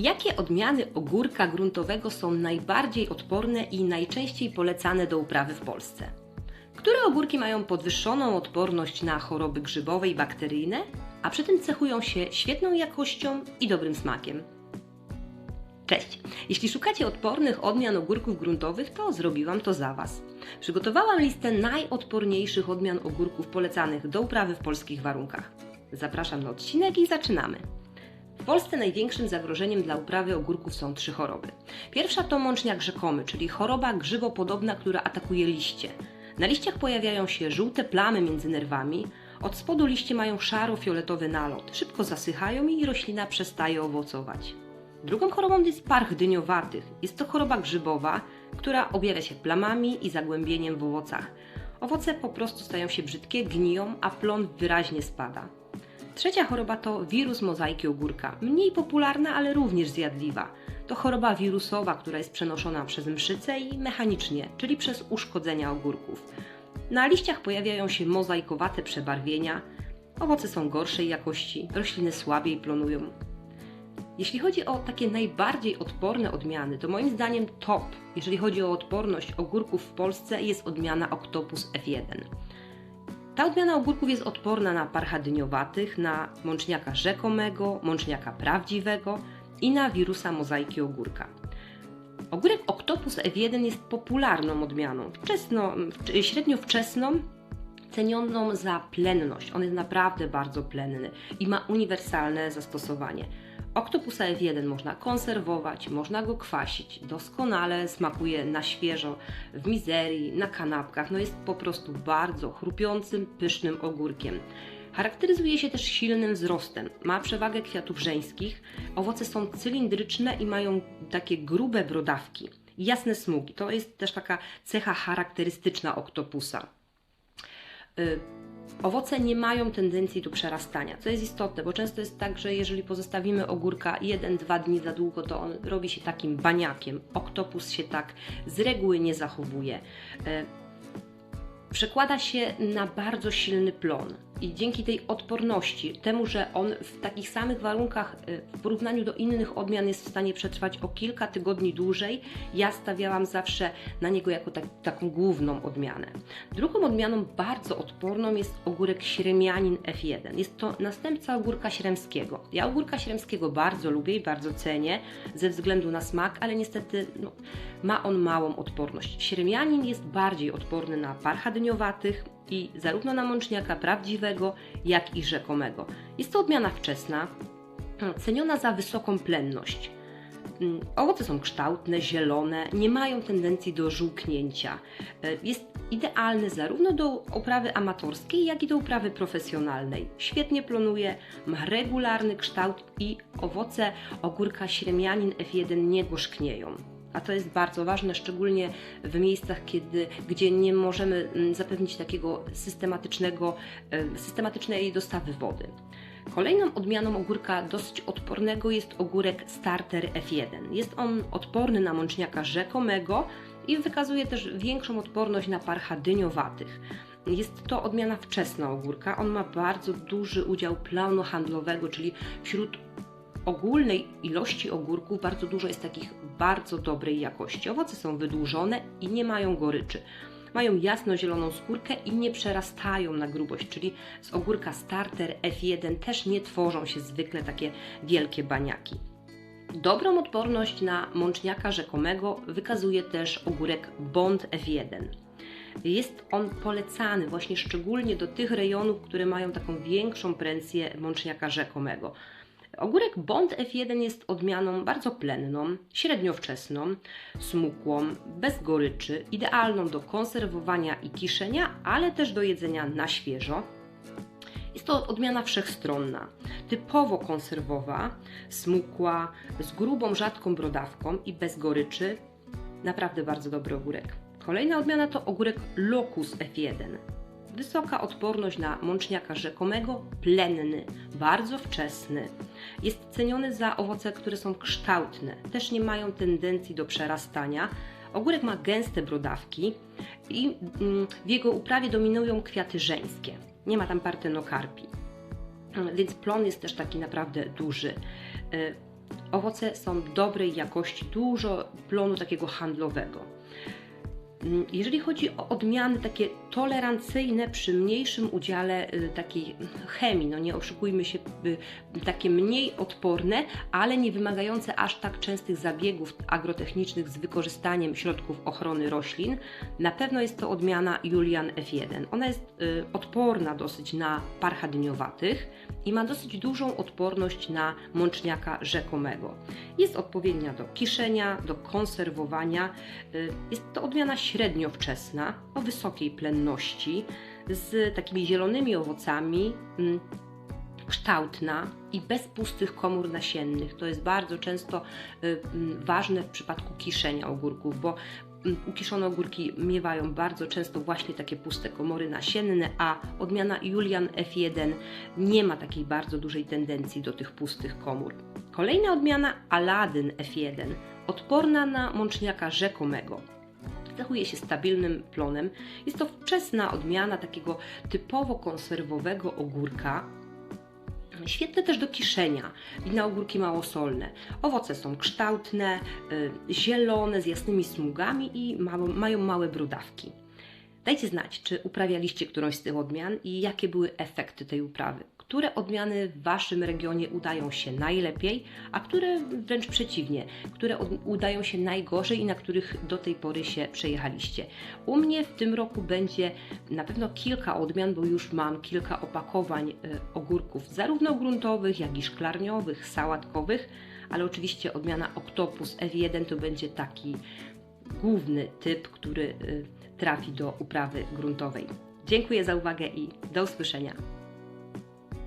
Jakie odmiany ogórka gruntowego są najbardziej odporne i najczęściej polecane do uprawy w Polsce? Które ogórki mają podwyższoną odporność na choroby grzybowe i bakteryjne, a przy tym cechują się świetną jakością i dobrym smakiem? Cześć! Jeśli szukacie odpornych odmian ogórków gruntowych, to zrobiłam to za Was. Przygotowałam listę najodporniejszych odmian ogórków polecanych do uprawy w polskich warunkach. Zapraszam na odcinek i zaczynamy. W Polsce największym zagrożeniem dla uprawy ogórków są trzy choroby. Pierwsza to mączniak rzekomy, czyli choroba grzybopodobna, która atakuje liście. Na liściach pojawiają się żółte plamy między nerwami, od spodu liście mają szaro-fioletowy nalot, szybko zasychają i roślina przestaje owocować. Drugą chorobą jest parch dyniowatych. Jest to choroba grzybowa, która objawia się plamami i zagłębieniem w owocach. Owoce po prostu stają się brzydkie, gniją, a plon wyraźnie spada. Trzecia choroba to wirus mozaiki ogórka. Mniej popularna, ale również zjadliwa. To choroba wirusowa, która jest przenoszona przez mszyce i mechanicznie, czyli przez uszkodzenia ogórków. Na liściach pojawiają się mozaikowate przebarwienia, owoce są gorszej jakości, rośliny słabiej plonują. Jeśli chodzi o takie najbardziej odporne odmiany, to moim zdaniem top, jeżeli chodzi o odporność ogórków w Polsce, jest odmiana Octopus F1. Ta odmiana ogórków jest odporna na parcha dyniowatych, na mączniaka rzekomego, mączniaka prawdziwego i na wirusa mozaiki ogórka. Ogórek Octopus F1 jest popularną odmianą, wczesno, średnio wczesną, cenioną za plenność. On jest naprawdę bardzo plenny i ma uniwersalne zastosowanie. Oktopusa F1 można konserwować, można go kwasić. Doskonale smakuje na świeżo, w mizerii, na kanapkach. No jest po prostu bardzo chrupiącym, pysznym ogórkiem. Charakteryzuje się też silnym wzrostem. Ma przewagę kwiatów żeńskich. Owoce są cylindryczne i mają takie grube brodawki. Jasne smugi. To jest też taka cecha charakterystyczna oktopusa. Y, Owoce nie mają tendencji do przerastania, co jest istotne, bo często jest tak, że jeżeli pozostawimy ogórka 1-2 dni za długo, to on robi się takim baniakiem. Oktopus się tak z reguły nie zachowuje. E, przekłada się na bardzo silny plon i dzięki tej odporności, temu, że on w takich samych warunkach y, w porównaniu do innych odmian jest w stanie przetrwać o kilka tygodni dłużej, ja stawiałam zawsze na niego jako tak, taką główną odmianę. Drugą odmianą bardzo odporną jest ogórek śremianin F1. Jest to następca ogórka śremskiego. Ja ogórka śremskiego bardzo lubię i bardzo cenię ze względu na smak, ale niestety no, ma on małą odporność. Śremianin jest bardziej odporny na parcha dyniowatych, i zarówno na mączniaka prawdziwego, jak i rzekomego. Jest to odmiana wczesna, ceniona za wysoką plenność. Mm, owoce są kształtne, zielone, nie mają tendencji do żółknięcia. E, jest idealny zarówno do uprawy amatorskiej, jak i do uprawy profesjonalnej. Świetnie plonuje, ma regularny kształt i owoce ogórka śremianin F1 nie gorzknieją a to jest bardzo ważne, szczególnie w miejscach, kiedy, gdzie nie możemy mm, zapewnić takiego systematycznego, systematycznej dostawy wody. Kolejną odmianą ogórka dosyć odpornego jest ogórek Starter F1. Jest on odporny na mączniaka rzekomego i wykazuje też większą odporność na parcha dyniowatych. Jest to odmiana wczesna ogórka. On ma bardzo duży udział planu handlowego, czyli wśród ogólnej ilości ogórków bardzo dużo jest takich bardzo dobrej jakości. Owoce są wydłużone i nie mają goryczy. Mają jasno-zieloną skórkę i nie przerastają na grubość, czyli z ogórka starter F1 też nie tworzą się zwykle takie wielkie baniaki. Dobrą odporność na mączniaka rzekomego wykazuje też ogórek Bond F1. Jest on polecany właśnie szczególnie do tych rejonów, które mają taką większą presję mączniaka rzekomego. Ogórek Bond F1 jest odmianą bardzo plenną, średnio wczesną, smukłą, bez goryczy, idealną do konserwowania i kiszenia, ale też do jedzenia na świeżo. Jest to odmiana wszechstronna, typowo konserwowa, smukła, z grubą, rzadką brodawką i bez goryczy. Naprawdę bardzo dobry ogórek. Kolejna odmiana to ogórek Locus F1 wysoka odporność na mączniaka rzekomego, plenny, bardzo wczesny. Jest ceniony za owoce, które są kształtne, też nie mają tendencji do przerastania. Ogórek ma gęste brodawki i mm, w jego uprawie dominują kwiaty żeńskie. Nie ma tam partenokarpii, więc plon jest też taki naprawdę duży. Y, Owoce są dobrej jakości, dużo plonu takiego handlowego. Mm, Jeżeli chodzi o odmiany takie tolerancyjne przy mniejszym udziale y, takiej chemii, no nie oszukujmy się, takie mniej odporne, ale nie wymagające aż tak częstych zabiegów agrotechnicznych z wykorzystaniem środków ochrony roślin, na pewno jest to odmiana Julian F1. Ona jest y, odporna dosyć na parcha dyniowatych i ma dosyć dużą odporność na mączniaka rzekomego. Jest odpowiednia do kiszenia, do konserwowania. Y, Jest to odmiana średnio wczesna, o wysokiej plenności, z takimi zielonymi owocami, mm, kształtna i bez pustych komór nasiennych. To jest bardzo często y, mm, ważne w przypadku kiszenia ogórków, bo mm, ukiszone ogórki miewają bardzo często właśnie takie puste komory nasienne, a odmiana Julian F1 nie ma takiej bardzo dużej tendencji do tych pustych komór. Kolejna odmiana Aladyn F1, odporna na mączniaka rzekomego. Cechuje się stabilnym plonem. Jest to wczesna odmiana takiego typowo konserwowego ogórka, Świetne też do kiszenia i na ogórki małosolne. Owoce są kształtne, y, zielone, z jasnymi smugami i mają małe brodawki. Dajcie znać, czy uprawialiście którąś z tych odmian i jakie były efekty tej uprawy. Które odmiany w Waszym regionie udają się najlepiej, a które wręcz przeciwnie, które udają się najgorzej i na których do tej pory się przejechaliście. U mnie w tym roku będzie na pewno kilka odmian, bo już mam kilka opakowań y, ogórków, zarówno gruntowych, jak i szklarniowych, sałatkowych, ale oczywiście odmiana Octopus F1 to będzie taki główny typ, który y, trafi do uprawy gruntowej. Dziękuję za uwagę i do usłyszenia.